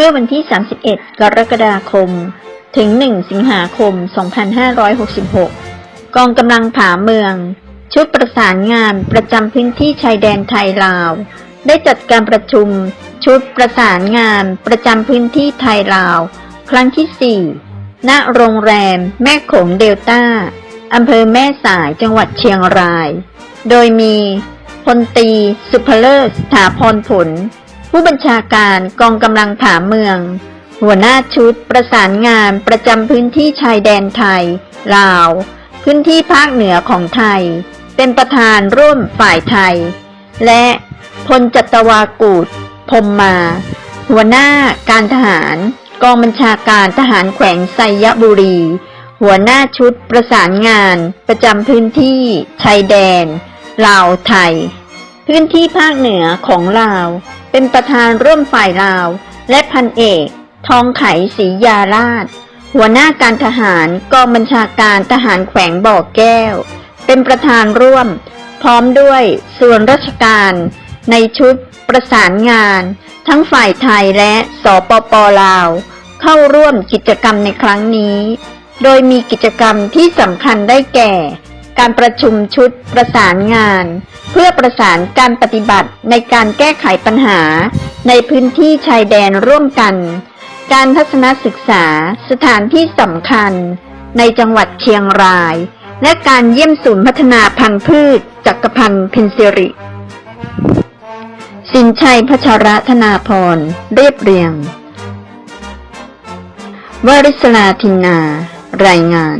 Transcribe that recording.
เมื่อวันที่ 31 กรกฎาคม ถึง 1 สิงหาคม 2566 กองกำลังผาเมือง ชุดประสานงานประจำพื้นที่ชายแดนไทยลาว ได้จัดการประชุม ชุดประสานงานประจำพื้นที่ไทยลาว ครั้งที่ 4 ณ โรงแรม แม่โขงเดลต้าอำเภอแม่สายจังหวัดเชียงราย โดยมีพลตี สุภเลิศสถาพรผล ผู้บัญชาการกองกำลังผาเมือง หัวหน้าชุดประสานงานประจำพื้นที่ชายแดนไทย ลาว พื้นที่ภาคเหนือของไทย เป็นประธานร่วมฝ่ายไทย และพลจัตวากูดพรมมา หัวหน้าการทหาร กองบัญชาการทหารแขวงไซยบุรี หัวหน้าชุดประสานงานประจำพื้นที่ชายแดนลาวไทย พื้นที่ภาคเหนือของลาว เป็นประธานร่วมฝ่ายลาว และพันเอก ทองไขศรียาราช หัวหน้าการทหารกองบัญชาการทหารแขวงบ่อแก้ว เป็นประธานร่วม พร้อมด้วยส่วนราชการ ในชุดประสานงาน ทั้งฝ่ายไทยและสปปลาว เข้าร่วมกิจกรรมในครั้งนี้ โดยมีกิจกรรมที่สำคัญได้แก่ การประชุมชุดประสานงาน เพื่อประสานการปฏิบัติในการแก้ไขปัญหา ในพื้นที่ชายแดนร่วมกัน การทัศนศึกษาสถานที่สำคัญ ในจังหวัดเชียงราย และการเยี่ยมศูนย์พัฒนาพันธุ์พืช จักรพันธ์เพนซิริ สินชัยพัชรธนาพร เรียบเรียงวริศลาทินนา รายงาน